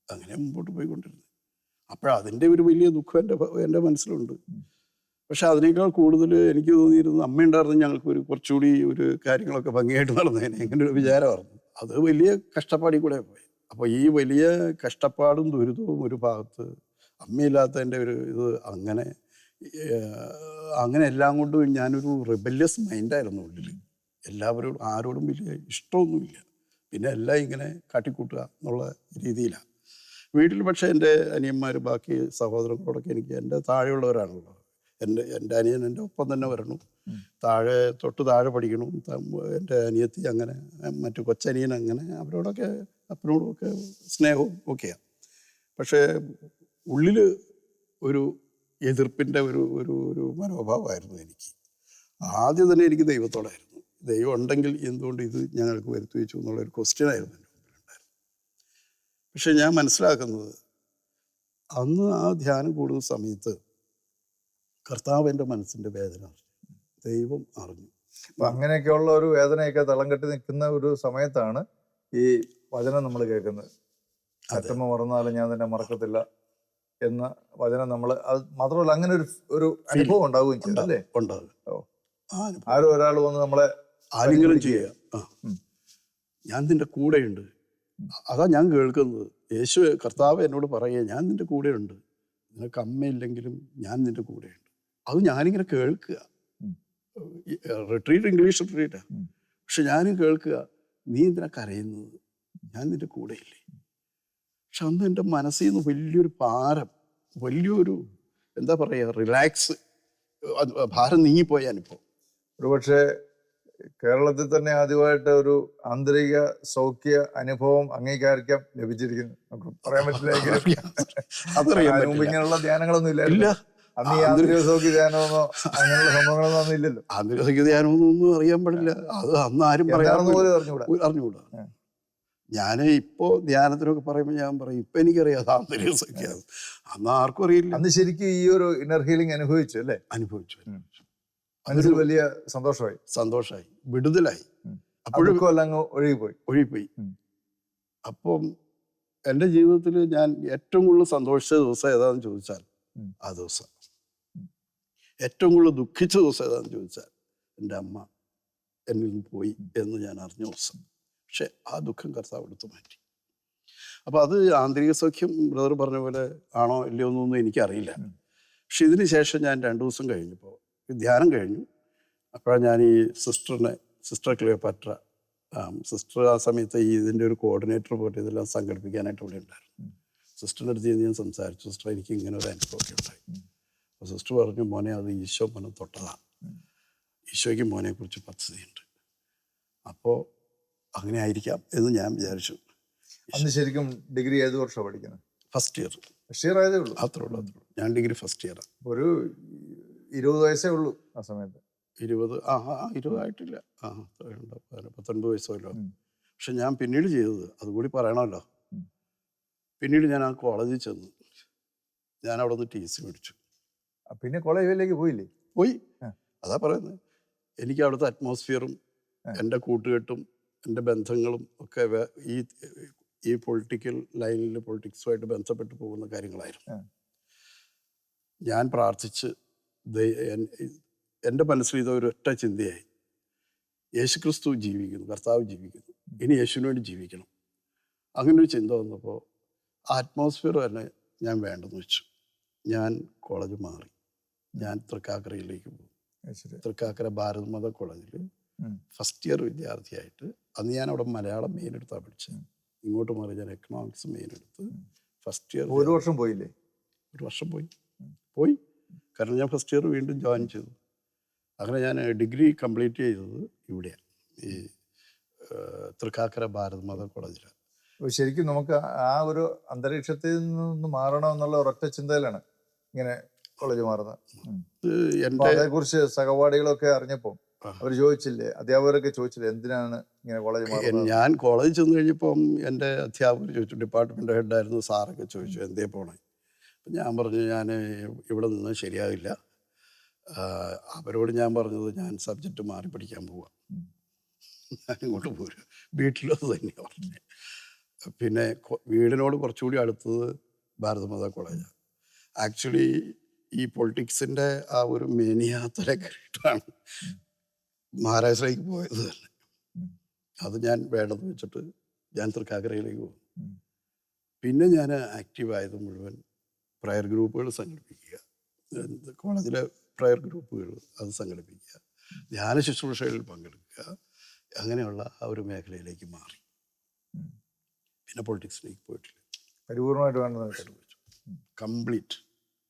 അങ്ങനെ മുമ്പോട്ട് പോയിക്കൊണ്ടിരുന്നു അപ്പോഴതിന്റെ ഒരു വലിയ ദുഃഖം എന്റെ എന്റെ മനസ്സിലുണ്ട്. പക്ഷെ അതിനേക്കാൾ കൂടുതൽ എനിക്ക് തോന്നിയിരുന്നു അമ്മ അമ്മയുണ്ടായിരുന്നു ഞങ്ങൾക്ക് ഒരു കുറച്ചുകൂടി ഒരു കാര്യങ്ങളൊക്കെ ഭംഗിയായിട്ട് നടന്നതിന് എങ്ങനെ ഒരു വിചാരമായിരുന്നു. അത് വലിയ കഷ്ടപ്പാടി കൂടെ പോയി. അപ്പോൾ ഈ വലിയ കഷ്ടപ്പാടും ദുരിതവും ഒരു ഭാഗത്ത് അമ്മയില്ലാത്തതിന്റെ ഒരു ഇത് അങ്ങനെ അങ്ങനെ എല്ലാം കൊണ്ടും ഞാനൊരു റിബല്യസ് മൈൻഡായിരുന്നു ഉള്ളിൽ എല്ലാവരോടും ആരോടും വലിയ ഇഷ്ടമൊന്നുമില്ല. പിന്നെ എല്ലാം ഇങ്ങനെ കാട്ടിക്കൂട്ടുക എന്നുള്ള രീതിയിലാണ് വീട്ടിൽ പക്ഷേ എന്റെ അനിയന്മാർ ബാക്കി സഹോദരങ്ങളോടൊക്കെ എനിക്ക് എന്റെ താഴെയുള്ളവരാണല്ലോ. എന്റെ എന്റെ അനിയൻ എന്റെ ഒപ്പം തന്നെ വരണം. താഴെ തൊട്ട് താഴെ പഠിക്കണം. എന്റെ അനിയത്തി അങ്ങനെ മറ്റു കൊച്ചനിയൻ അങ്ങനെ അവരോടൊക്കെ അപ്പനോടുമൊക്കെ സ്നേഹവും ഒക്കെയാണ് പക്ഷേ ഉള്ളിൽ ഒരു എതിർപ്പിന്റെ ഒരു ഒരു ഒരു മനോഭാവമായിരുന്നു എനിക്ക്. ആദ്യം തന്നെ എനിക്ക് ദൈവത്തോടായിരുന്നു. ദൈവം ഉണ്ടെങ്കിൽ എന്തുകൊണ്ട് ഇത് ഞങ്ങൾക്ക് വരുത്തി വെച്ചു എന്നുള്ള ഒരു ക്വസ്റ്റ്യൻ ആയിരുന്നു എന്റെ മുമ്പിലുണ്ടായിരുന്നത് പക്ഷെ ഞാൻ മനസ്സിലാക്കുന്നത് അന്ന് ആ ധ്യാനം കൂടുന്ന സമയത്ത് കർത്താവ് എന്റെ മനസ്സിന്റെ വേദന അറിഞ്ഞു. ദൈവം അറിഞ്ഞു. അപ്പം അങ്ങനെയൊക്കെയുള്ള ഒരു വേദനയൊക്കെ തളം കെട്ടി നിൽക്കുന്ന ഒരു സമയത്താണ് ഈ വചനം നമ്മൾ കേൾക്കുന്നത്. അച്ഛമ്മ മറന്നാലും ഞാൻ തന്നെ മറക്കത്തില്ല. എന്ന വചനം നമ്മൾ അത് മാത്രമല്ല അങ്ങനെ ഒരു ഒരു അനുഭവം ഉണ്ടാവുകയും ചെയ്തു അല്ലേ? ഉണ്ടാകും. ആരും ഒരാൾ വന്ന് നമ്മളെ ആലിംഗനം പരിഗണിക്കുക. ചെയ്യുക ഞാൻ നിന്റെ കൂടെയുണ്ട്. അതാ ഞാൻ കേൾക്കുന്നത്. യേശു കർത്താവ് എന്നോട് പറയുക ഞാൻ നിന്റെ കൂടെയുണ്ട്. നിനക്ക് അമ്മയില്ലെങ്കിലും ഞാൻ നിന്റെ കൂടെയുണ്ട്. അത് ഞാനിങ്ങനെ കേൾക്കുക. Retreat English retreat. പക്ഷെ ഞാനും കേൾക്കുക നീ എന്തിനാ കരയുന്നത്? ഞാൻ നിന്റെ കൂടെയില്ലേ? പക്ഷെ അന്ന് എന്റെ മനസ്സിൽ നിന്ന് വലിയൊരു ഭാരം വലിയൊരു എന്താ പറയുക റിലാക്സ് ഭാരം നീങ്ങിപ്പോയ അനുഭവം. ഒരുപക്ഷെ കേരളത്തിൽ തന്നെ ആദ്യമായിട്ട് ഒരു ആന്തരിക സൗഖ്യ അനുഭവം അംഗീകാരിക്കാൻ ലഭിച്ചിരിക്കുന്നു. നമുക്ക് പറയാൻ പറ്റില്ലെങ്കിലും പറ്റില്ല. *laughs* ഇങ്ങനെയുള്ള ധ്യാനങ്ങളൊന്നും ഇല്ല ഇല്ല. അന്ന് ഈ ആന്തരിക സൗഖ്യ ധ്യാനമൊന്നോ അങ്ങനെയുള്ള സംഭവങ്ങളൊന്നും അന്ന് ഇല്ലല്ലോ. ആന്തരിക ധ്യാനമൊന്നും അറിയാൻ പാടില്ല. അത് അന്ന് ആരും പറയാൻ അറിഞ്ഞുകൂടാ. അറിഞ്ഞുകൂടാ. ഞാൻ ഇപ്പോ ധ്യാനത്തിനൊക്കെ പറയുമ്പോൾ ഞാൻ പറയും ഇപ്പൊ എനിക്കറിയാം അത് ആന്തരിക സഖ്യാണ് അന്ന് ആർക്കും അറിയില്ല. അന്ന് ശരിക്കും ഈ ഒരു ഇന്നർ ഹീലിംഗ് അനുഭവിച്ചു അല്ലേ? അനുഭവിച്ചു. മനസ്സിൽ വലിയ സന്തോഷമായി. സന്തോഷമായി. വിടുതലായി. അപ്പോഴും അങ്ങ് ഒഴുകിപ്പോയി. ഒഴുകിപ്പോയി. അപ്പം എന്റെ ജീവിതത്തിൽ ഞാൻ ഏറ്റവും കൂടുതൽ സന്തോഷിച്ച ദിവസം ഏതാണെന്ന് ചോദിച്ചാൽ. ആ ദിവസം. ഏറ്റവും കൂടുതൽ ദുഃഖിച്ച ദിവസം ഏതാണെന്ന് ചോദിച്ചാൽ എന്റെ അമ്മ എന്നിൽ നിന്ന് പോയി എന്ന് ഞാൻ അറിഞ്ഞ ദിവസം. പക്ഷെ ആ ദുഃഖം കർത്താവ് എടുത്തു മാറ്റി. അപ്പോൾ അത് ആന്തരിക സൗഖ്യം ബ്രദർ പറഞ്ഞ പോലെ ആണോ ഇല്ലയോ എന്നൊന്നും എനിക്കറിയില്ല. പക്ഷെ ഇതിന് ശേഷം ഞാൻ രണ്ട് ദിവസം കഴിഞ്ഞപ്പോൾ ധ്യാനം കഴിഞ്ഞു. അപ്പോഴാണ് ഞാൻ ഈ സിസ്റ്ററിനെ സിസ്റ്റർ ക്ലിയോപാട്ര സിസ്റ്റർ ആ സമയത്ത് ഈ ഇതിന്റെ ഒരു കോർഡിനേറ്റർ പോയിട്ട് ഇതെല്ലാം സംഘടിപ്പിക്കാനായിട്ട് ഇവിടെ ഉണ്ടായിരുന്നു. സിസ്റ്ററിന്റെ അടുത്ത് ചെയ്ത് ഞാൻ സംസാരിച്ചു. സിസ്റ്റർ എനിക്ക് ഇങ്ങനെ ഒരു അനുഭവമൊക്കെ ഉണ്ടായി. അപ്പോൾ സിസ്റ്റർ പറഞ്ഞു മോനെ അത് ഈശോ മോനെ തൊട്ടതാണ്. ഈശോയ്ക്ക് മോനെക്കുറിച്ച് പദ്ധതിയുണ്ട്. അപ്പോൾ അങ്ങനെ ആയിരിക്കാം എന്ന് ഞാൻ വിചാരിച്ചു. അന്ന് ശരിക്കും ഡിഗ്രി ഏത് വർഷം പഠിക്കുന്നത്? ഫസ്റ്റ് ഇയർ ഫസ്റ്റ് ഇയർ ആയതേ ഉള്ളൂ. അത്രേ ഉള്ളൂ അത്രേ ഉള്ളൂ. ഞാൻ ഡിഗ്രി ഫസ്റ്റ് ഇയർ ഒരു ഇരുപത് വയസ്സേ ഉള്ളൂ ആ സമയത്ത്. ഇരുപത് ആ ആ, ഇരുപതായിട്ടില്ല ആ പത്തൊൻപത് വയസ്സല്ലോ പക്ഷെ ഞാൻ പിന്നീട് ചെയ്തത് അതുകൂടി പറയണമല്ലോ. പിന്നീട് ഞാൻ ആ കോളേജിൽ ചെന്നു. ഞാൻ അവിടെ നിന്ന് ടി സി മേടിച്ചു. പിന്നെ കോളേജിലേക്ക് പോയില്ലേ? പോയി. അതാ പറയുന്നത് എനിക്ക് അവിടുത്തെ അറ്റ്മോസ്ഫിയറും. എന്റെ കൂട്ടുകെട്ടും എന്റെ ബന്ധങ്ങളും ഒക്കെ ഈ ഈ പൊളിറ്റിക്കൽ ലൈനിൽ പൊളിറ്റിക്സുമായിട്ട് ബന്ധപ്പെട്ട് പോകുന്ന കാര്യങ്ങളായിരുന്നു. ഞാൻ പ്രാർത്ഥിച്ച് എന്റെ മനസ്സിൽ ഇത് ഒരൊറ്റ ചിന്തയായി. യേശുക്രിസ്തു ജീവിക്കുന്നു കർത്താവ് ജീവിക്കുന്നു. ഇനി യേശുവിന് വേണ്ടി ജീവിക്കണം. അങ്ങനെ ഒരു ചിന്ത വന്നപ്പോൾ ആറ്റ്മോസ്ഫിയർ തന്നെ ഞാൻ വേണ്ടെന്ന് വെച്ചു. ഞാൻ കോളേജ് മാറി. ഞാൻ തൃക്കാക്കരയിലേക്ക് പോകും തൃക്കാക്കര ഭാരത് മത കോളേജിൽ. ഫസ്റ്റ് ഇയർ വിദ്യാർത്ഥിയായിട്ട് അന്ന് ഞാൻ അവിടെ മലയാളം മെയിൻ എടുത്താണ് പഠിച്ചത്. ഇങ്ങോട്ട് മാറി ഞാൻ എക്കണോമിക്സ് മെയിൻ എടുത്ത് ഫസ്റ്റ് ഇയർ ഒരു വർഷം പോയില്ലേ? ഒരു വർഷം പോയി. പോയി. കാരണം ഞാൻ ഫസ്റ്റ് ഇയർ വീണ്ടും ജോയിൻ ചെയ്തു. അങ്ങനെ ഞാൻ ഡിഗ്രി കംപ്ലീറ്റ് ചെയ്തത് ഇവിടെയാണ് ഈ തൃക്കാക്കര ഭാരത് മത കോളേജിലാണ് ശരിക്കും നമുക്ക് ആ ഒരു അന്തരീക്ഷത്തിൽ നിന്ന് മാറണം എന്നുള്ള ഒരൊറ്റ ചിന്തയിലാണ് ഇങ്ങനെ കോളേജ് മാറുന്നത്. എന്റെ കുറിച്ച് സഹപാഠികളൊക്കെ അറിഞ്ഞപ്പോൾ. അവർ ചോദിച്ചില്ലേ? അധ്യാപകരൊക്കെ ചോദിച്ചില്ലേ? എന്തിനാണ് ഇങ്ങനെ കോളേജ് ഞാൻ കോളേജിൽ ചെന്ന് കഴിഞ്ഞപ്പം എന്റെ അധ്യാപകർ ചോദിച്ചു ഡിപ്പാർട്ട്മെന്റ് ഹെഡായിരുന്നു സാറൊക്കെ ചോദിച്ചു എന്തേ പോണേ? അപ്പം ഞാൻ പറഞ്ഞു ഞാൻ ഇവിടെ നിന്ന് ശരിയാവില്ല. അവരോട് ഞാൻ പറഞ്ഞത് ഞാൻ സബ്ജക്റ്റ് മാറി പഠിക്കാൻ പോവാം. ഞാൻ ഇങ്ങോട്ട് പോരും. വീട്ടിലും അത് തന്നെയാണ് പറഞ്ഞത് പിന്നെ വീടിനോട് കുറച്ചുകൂടി അടുത്തത് ഭാരതമാതാ കോളേജാണ് ആക്ച്വലി ഈ പൊളിറ്റിക്സിന്റെ ആ ഒരു മേനിയാത്തല കയറിയിട്ടാണ് മഹാരാഷ്ട്രയിലേക്ക് പോയത് തന്നെ. അത് ഞാൻ വേണ്ടെന്ന് വെച്ചിട്ട് ഞാൻ തൃക്കാക്കരയിലേക്ക് പോകും പിന്നെ ഞാൻ ആക്റ്റീവായത് മുഴുവൻ പ്രയർ ഗ്രൂപ്പുകൾ സംഘടിപ്പിക്കുക. കോളേജിലെ പ്രയർ ഗ്രൂപ്പുകൾ അത് സംഘടിപ്പിക്കുക. ധ്യാന ശുശ്രൂഷകളിൽ പങ്കെടുക്കുക. അങ്ങനെയുള്ള ആ ഒരു മേഖലയിലേക്ക് മാറി. പിന്നെ പൊളിറ്റിക്സിലേക്ക് പോയിട്ടില്ല. പരിപൂർണമായിട്ട് വേണ്ടത് കംപ്ലീറ്റ്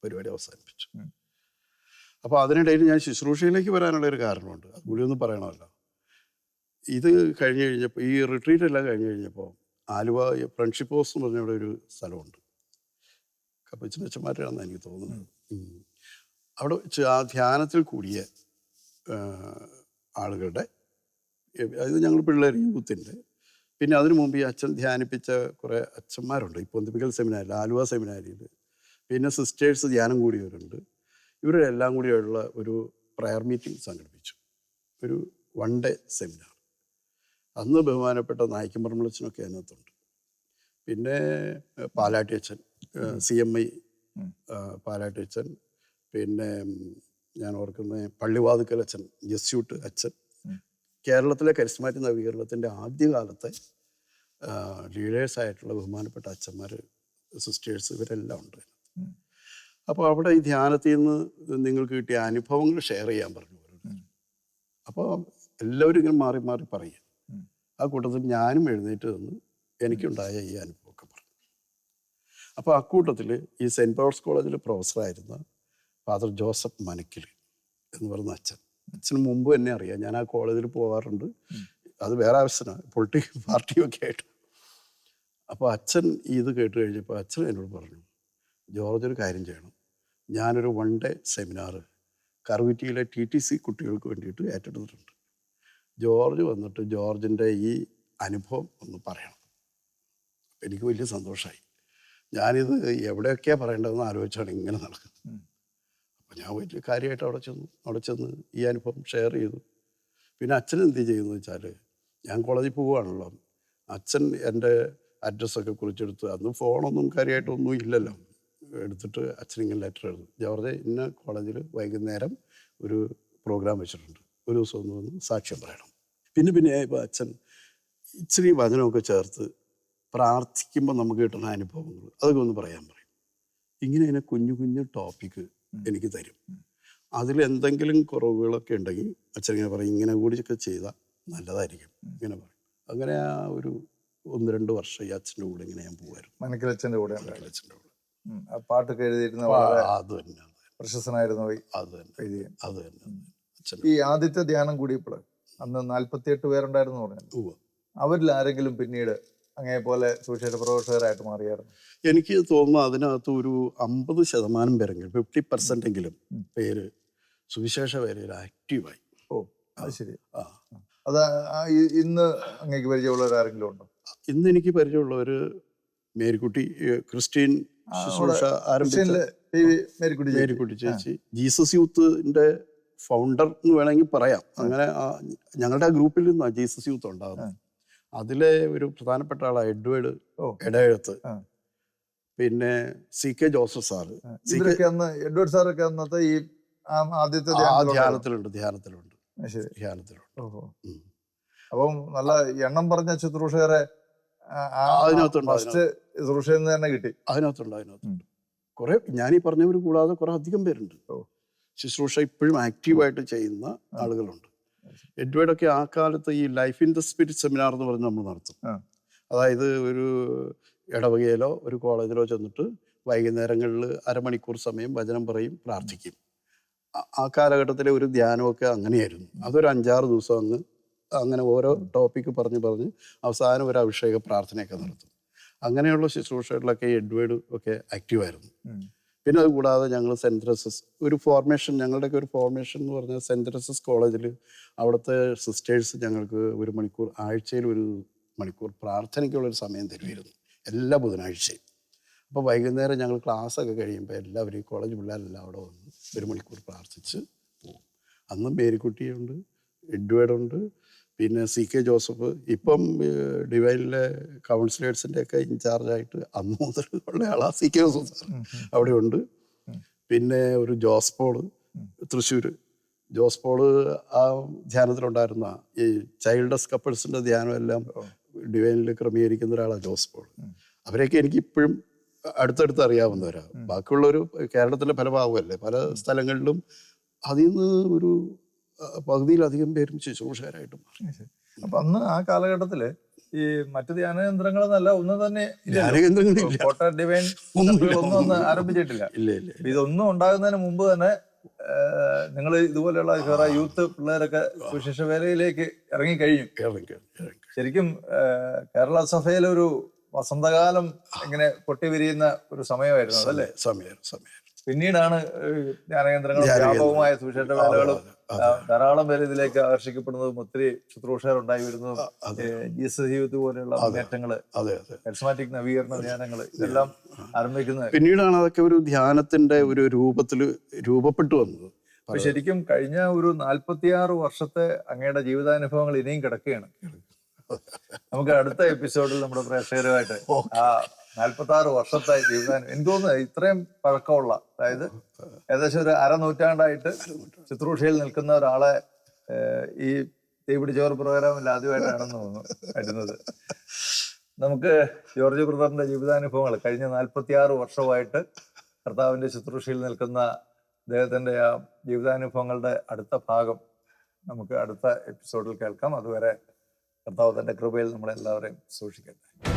പരിപാടി അവസാനിപ്പിച്ചു. അപ്പോൾ അതിനിടയിൽ ഞാൻ ശുശ്രൂഷയിലേക്ക് വരാനുള്ള ഒരു കാരണമുണ്ട്. അത് കൂടി ഒന്നും പറയണമല്ലോ. ഇത് കഴിഞ്ഞ് കഴിഞ്ഞപ്പോൾ ഈ റിട്രീറ്റ് എല്ലാം കഴിഞ്ഞ് കഴിഞ്ഞപ്പോൾ ആലുവ ഫ്രണ്ട്ഷിപ്പ് ഹൗസ് എന്ന് പറഞ്ഞ ഇവിടെ ഒരു സ്ഥലമുണ്ട്. കപ്പച്ചനച്ചന്മാരാണെന്ന് എനിക്ക് തോന്നുന്നത്. അവിടെ വെച്ച് ആ ധ്യാനത്തിൽ കൂടിയ ആളുകളുടെ അതായത് ഞങ്ങൾ പിള്ളേർ യൂത്തിന്റെ. പിന്നെ അതിനു മുമ്പ് ഈ അച്ഛൻ ധ്യാനിപ്പിച്ച കുറേ അച്ഛന്മാരുണ്ട്. ഈ പൊന്തിപ്പിക്കൽ സെമിനാരിൽ ആലുവ സെമിനാരിയിൽ. പിന്നെ സിസ്റ്റേഴ്സ് ധ്യാനം കൂടിയവരുണ്ട്. ഇവരുടെ എല്ലാം കൂടിയുള്ള ഒരു പ്രയർ മീറ്റിംഗ് സംഘടിപ്പിച്ചു. ഒരു വൺ ഡേ സെമിനാർ അന്ന് ബഹുമാനപ്പെട്ട നായിക്കമ്പറമ്പളച്ചനൊക്കെ അതിനകത്തുണ്ട്. പിന്നെ പാലാട്ടി അച്ഛൻ സി എം ഐ പാലാട്ടി അച്ഛൻ പിന്നെ ഞാൻ ഓർക്കുന്ന പള്ളിവാതുക്കൽ അച്ഛൻ ജസ്യൂട്ട് അച്ഛൻ. കേരളത്തിലെ കരിസ്മാറ്റിക് നവീകരണത്തിന്റെ ആദ്യകാലത്തെ ലീഡേഴ്സായിട്ടുള്ള ബഹുമാനപ്പെട്ട അച്ഛന്മാർ സിസ്റ്റേഴ്സ് ഇവരെല്ലാം ഉണ്ട്. അപ്പോൾ അവിടെ ഈ ധ്യാനത്തിൽ നിന്ന് നിങ്ങൾക്ക് കിട്ടിയ അനുഭവങ്ങൾ ഷെയർ ചെയ്യാൻ പറഞ്ഞു അപ്പോൾ എല്ലാവരും ഇങ്ങനെ മാറി മാറി പറയും ആ കൂട്ടത്തിൽ ഞാനും എഴുന്നേറ്റ് നിന്ന് എനിക്കുണ്ടായ ഈ അനുഭവമൊക്കെ പറഞ്ഞു. അപ്പോൾ അക്കൂട്ടത്തിൽ ഈ സെന്റ് പോൾസ് കോളേജിൽ പ്രൊഫസറായിരുന്ന ഫാദർ ജോസഫ് മനക്കിൽ എന്ന് പറയുന്ന അച്ഛൻ. അച്ഛന് മുമ്പ് തന്നെ അറിയാം. ഞാൻ ആ കോളേജിൽ പോകാറുണ്ട് അത് വേറെ ആവശ്യമാണ് പൊളിറ്റിക്കൽ പാർട്ടിയൊക്കെ ആയിട്ട്. അപ്പോൾ അച്ഛൻ ഇത് കേട്ട് കഴിഞ്ഞപ്പോൾ അച്ഛൻ എന്നോട് പറഞ്ഞു ജോർജ് ഒരു കാര്യം ചെയ്യണം. ഞാനൊരു വൺ ഡേ സെമിനാർ കറുവിറ്റിയിലെ ടി ടി സി കുട്ടികൾക്ക് വേണ്ടിയിട്ട് ഏറ്റെടുത്തിട്ടുണ്ട്. ജോർജ് വന്നിട്ട് ജോർജിന്റെ ഈ അനുഭവം ഒന്ന് പറയണം. എനിക്ക് വലിയ സന്തോഷമായി ഞാനിത് എവിടെയൊക്കെയാണ് പറയേണ്ടതെന്ന് ആലോചിച്ചാണ് ഇങ്ങനെ നടക്കുന്നത്. അപ്പം അപ്പോൾ ഞാൻ വലിയ കാര്യമായിട്ട് അവിടെ ചെന്നു അവിടെ ചെന്ന് ഈ അനുഭവം ഷെയർ ചെയ്തു. പിന്നെ അച്ഛൻ എന്ത് ചെയ്യുന്നു വെച്ചാൽ ഞാൻ കോളേജിൽ പോവുകയാണല്ലോ. അച്ഛൻ എന്റെ അഡ്രസ്സൊക്കെ കുറിച്ചെടുത്ത് അന്ന് ഫോണൊന്നും കാര്യമായിട്ടൊന്നും ഇല്ലല്ലോ. എടുത്തിട്ട് അച്ഛൻ ഇങ്ങനെ ലെറ്റർ എഴുതും ജോർജ് ഇന്ന കോളേജിൽ വൈകുന്നേരം ഒരു പ്രോഗ്രാം വെച്ചിട്ടുണ്ട്. ഒരു ദിവസം ഒന്ന് വന്ന് സാക്ഷ്യം പറയണം. പിന്നെ പിന്നെ ഇപ്പോൾ അച്ഛൻ ഇച്ചിരി വചനമൊക്കെ ചേർത്ത് പ്രാർത്ഥിക്കുമ്പോൾ നമുക്ക് കിട്ടുന്ന അനുഭവങ്ങൾ അതൊക്കെ ഒന്ന് പറയാൻ പറയും. ഇങ്ങനെ ഇങ്ങനെ കുഞ്ഞു കുഞ്ഞു ടോപ്പിക്ക് എനിക്ക് തരും. അതിൽ എന്തെങ്കിലും കുറവുകളൊക്കെ ഉണ്ടെങ്കിൽ അച്ഛൻ ഇങ്ങനെ പറയും. ഇങ്ങനെ കൂടിയൊക്കെ ചെയ്താൽ നല്ലതായിരിക്കും. ഇങ്ങനെ പറയും. അങ്ങനെ ആ ഒരു ഒന്ന് രണ്ട് വർഷം ഈ അച്ഛന്റെ കൂടെ ഇങ്ങനെ ഞാൻ പോകുമായിരുന്നു മനക്കിലച്ഛന്റെ കൂടെ മനക്കിലച്ഛന്റെ അച്ഛന്റെ കൂടെ. പാട്ടൊക്കെ എഴുതിയിരുന്ന അത് തന്നെ പ്രശസ്തനായിരുന്നു ഈ അത് തന്നെ അത് തന്നെ ഈ ആദ്യത്തെ ധ്യാനം കൂടിയപ്പോൾ അന്ന് നാല്പത്തിയെട്ട് പേരുണ്ടായിരുന്നു പറഞ്ഞു. അവരിൽ ആരെങ്കിലും പിന്നീട് അങ്ങേ പോലെ സുവിശേഷ പ്രവർത്തകരായിട്ട് മാറിയായിരുന്നു? എനിക്ക് തോന്നുന്നു അതിനകത്ത് ഒരു അമ്പത് ശതമാനം പേരെങ്കിലും ഫിഫ്റ്റി പെർസെന്റ് എങ്കിലും പേര് സുവിശേഷ പേരിൽ ആക്റ്റീവായി. ഓ അത് ശരി ആ. അത് ഇന്ന് അങ്ങേക്ക് പരിചയമുള്ളവർ ആരെങ്കിലും ഉണ്ടോ? ഇന്ന് എനിക്ക് പരിചയമുള്ളവർ മേരിക്കുട്ടി ക്രിസ്റ്റീൻ ശുശ്രൂഷ ആരംഭിച്ച മേരിക്കുട്ടി ചേച്ചി. ജീസസ് യൂത്തിന്റെ ഫൗണ്ടർ എന്ന് വേണമെങ്കിൽ പറയാം. അങ്ങനെ ഞങ്ങളുടെ ആ ഗ്രൂപ്പിൽ നിന്നാണ് ജീസസ് യൂത്ത് ഉണ്ടാകുന്നത്. അതിലെ ഒരു പ്രധാനപ്പെട്ട ആളാണ് എഡ്വേർഡ് എടയത്ത് പിന്നെ C K Joseph sir. Edward സാറൊക്കെ അന്നത്തെ ഈ ആദ്യത്തെ ധ്യാനത്തിലുണ്ട് ധ്യാനത്തിലുണ്ട്. ധ്യാനത്തിലുണ്ട്. അപ്പം നല്ല എണ്ണം പറഞ്ഞ ശുശ്രൂഷകരെ അതിനകത്തുണ്ട്, ഫസ്റ്റ് ശുശ്രൂഷയിൽ നിന്ന് തന്നെ കിട്ടി. അതിനകത്തുണ്ട് അതിനകത്തുണ്ട്. കുറെ ഞാൻ ഈ പറഞ്ഞവർ കൂടാതെ കുറെ അധികം പേരുണ്ട്. ശുശ്രൂഷ ഇപ്പോഴും ആക്റ്റീവായിട്ട് ചെയ്യുന്ന ആളുകളുണ്ട്. എഡ്വേർഡൊക്കെ ആ കാലത്ത് ഈ life in the spirit seminar എന്ന് പറഞ്ഞ് നമ്മൾ നടത്തും. അതായത് ഒരു ഇടവകയിലോ ഒരു കോളേജിലോ ചെന്നിട്ട് വൈകുന്നേരങ്ങളിൽ അരമണിക്കൂർ സമയം വചനം പറയും പ്രാർത്ഥിക്കും. ആ- ആ കാലഘട്ടത്തിലെ ഒരു ധ്യാനമൊക്കെ അങ്ങനെയായിരുന്നു. അതൊരു അഞ്ചാറ് ദിവസം അങ്ങ് അങ്ങനെ ഓരോ ടോപ്പിക്ക് പറഞ്ഞ് പറഞ്ഞ് അവസാനം ഒരു അഭിഷേക പ്രാർത്ഥനയൊക്കെ നടത്തും. അങ്ങനെയുള്ള ശുശ്രൂഷകളിലൊക്കെ ഈ എഡ്വേർഡ് ഒക്കെ ആക്റ്റീവായിരുന്നു. പിന്നെ അത് കൂടാതെ ഞങ്ങൾ സെൻട്രസസ് ഒരു ഫോർമേഷൻ ഞങ്ങളുടെയൊക്കെ ഒരു ഫോർമേഷൻ എന്ന് പറഞ്ഞാൽ സെൻട്രസസ് കോളേജിൽ അവിടുത്തെ സിസ്റ്റേഴ്സ് ഞങ്ങൾക്ക് ഒരു മണിക്കൂർ ആഴ്ചയിൽ ഒരു മണിക്കൂർ പ്രാർത്ഥനയ്ക്കുള്ളൊരു സമയം തരുമായിരുന്നു. എല്ലാ ബുധനാഴ്ചയും. അപ്പോൾ വൈകുന്നേരം ഞങ്ങൾ ക്ലാസ്സൊക്കെ കഴിയുമ്പോൾ എല്ലാവരും ഈ കോളേജ് പിള്ളേരെല്ലാം അവിടെ വന്ന് ഒരു മണിക്കൂർ പ്രാർത്ഥിച്ച് പോകും അന്നും മേരിക്കുട്ടിയുണ്ട് എഡ്വേർഡുണ്ട് പിന്നെ സി കെ ജോസഫ് ഇപ്പം ഡിവൈനിലെ കൗൺസിലേഴ്സിന്റെ ഒക്കെ ഇൻചാർജായിട്ട് അന്ന് മുതൽ ഉള്ള ആളാ സി കെ ജോസഫ് സാർ. അവിടെ ഉണ്ട്. പിന്നെ ഒരു Jose Paul. Thrissur Jose Paul ആ ധ്യാനത്തിലുണ്ടായിരുന്ന ഈ ചൈൽഡസ് കപ്പിൾസിന്റെ ധ്യാനം എല്ലാം ഡിവൈനിൽ ക്രമീകരിക്കുന്ന ഒരാളാണ് ജോസ് പോൾ അവരെയൊക്കെ എനിക്ക് ഇപ്പോഴും അടുത്തടുത്ത് അറിയാവുന്നവരാണ്. ബാക്കിയുള്ളൊരു കേരളത്തിലെ പല ഭാഗമല്ലേ? പല സ്ഥലങ്ങളിലും അതിൽ നിന്ന് ഒരു പകുതിയിലധികം പേരും ശുശ്രൂഷകരായിട്ട് മാറി. അപ്പൊ അന്ന് ആ കാലഘട്ടത്തിൽ ഈ മറ്റു ധ്യാന ഒന്നും തന്നെ ഒന്ന് തന്നെ കോട്ട ഡിവൈൻ ഒന്നും ആരംഭിച്ചിട്ടില്ല. ഇതൊന്നും ഉണ്ടാകുന്നതിന് മുമ്പ് തന്നെ നിങ്ങൾ ഇതുപോലെയുള്ള വേറെ യൂത്ത് പിള്ളേരൊക്കെ സുശിക്ഷ വേലയിലേക്ക് ഇറങ്ങിക്കഴിഞ്ഞു. ഇറങ്ങി ഇറങ്ങി ശരിക്കും കേരള സഭയിലൊരു വസന്തകാലം ഇങ്ങനെ പൊട്ടി വിരിയുന്ന ഒരു സമയമായിരുന്നു അതല്ലേ? സമയം സമയം. പിന്നീടാണ് ധ്യാനകേന്ദ്രങ്ങളും. വ്യാപകമായ സുവിശേഷ വേലകളും ധാരാളം പേര് ഇതിലേക്ക് ആകർഷിക്കപ്പെടുന്നതും ഒത്തിരി ശുശ്രൂഷകർ ഉണ്ടായി വരുന്നതും ജീസസ് ജീവിതത്തിൽ പോലെയുള്ള അതെ. കരിസ്മാറ്റിക് നവീകരണ ധ്യാനങ്ങൾ ഇതെല്ലാം ആരംഭിക്കുന്നത് പിന്നീടാണ് അതൊക്കെ ഒരു ധ്യാനത്തിന്റെ ഒരു രൂപത്തിൽ രൂപപ്പെട്ടു വന്നത്. അപ്പൊ ശരിക്കും കഴിഞ്ഞ ഒരു നാല്പത്തിയാറ് വർഷത്തെ അങ്ങയുടെ ജീവിതാനുഭവങ്ങൾ ഇനിയും കിടക്കുകയാണ്. നമുക്ക് അടുത്ത എപ്പിസോഡിൽ നമ്മുടെ പ്രേക്ഷകരുമായിട്ട് ആ നാല്പത്തി ആറ് വർഷത്തായി ജീവിതാനം എനിക്ക് തോന്നുന്നു ഇത്രയും പഴക്കമുള്ള അതായത് ഏകദേശം ഒരു അരനൂറ്റാണ്ടായിട്ട് ശുശ്രൂഷയിൽ നിൽക്കുന്ന ഒരാളെ ഈ ഈ തീപിടിച്ചോർ പ്രോഗ്രാമിൽ ആദ്യമായിട്ടാണെന്ന് തോന്നുന്നു വരുന്നത്. നമുക്ക് ജോർജ് ബ്രദറിന്റെ ജീവിതാനുഭവങ്ങൾ. കഴിഞ്ഞ നാൽപ്പത്തി ആറ് വർഷമായിട്ട് കർത്താവിന്റെ ശുശ്രൂഷയിൽ നിൽക്കുന്ന അദ്ദേഹത്തിന്റെ ആ ജീവിതാനുഭവങ്ങളുടെ അടുത്ത ഭാഗം നമുക്ക് അടുത്ത എപ്പിസോഡിൽ കേൾക്കാം. അതുവരെ കർത്താവ് തന്റെ കൃപയിൽ നമ്മളെല്ലാവരെയും സൂക്ഷിക്കട്ടെ.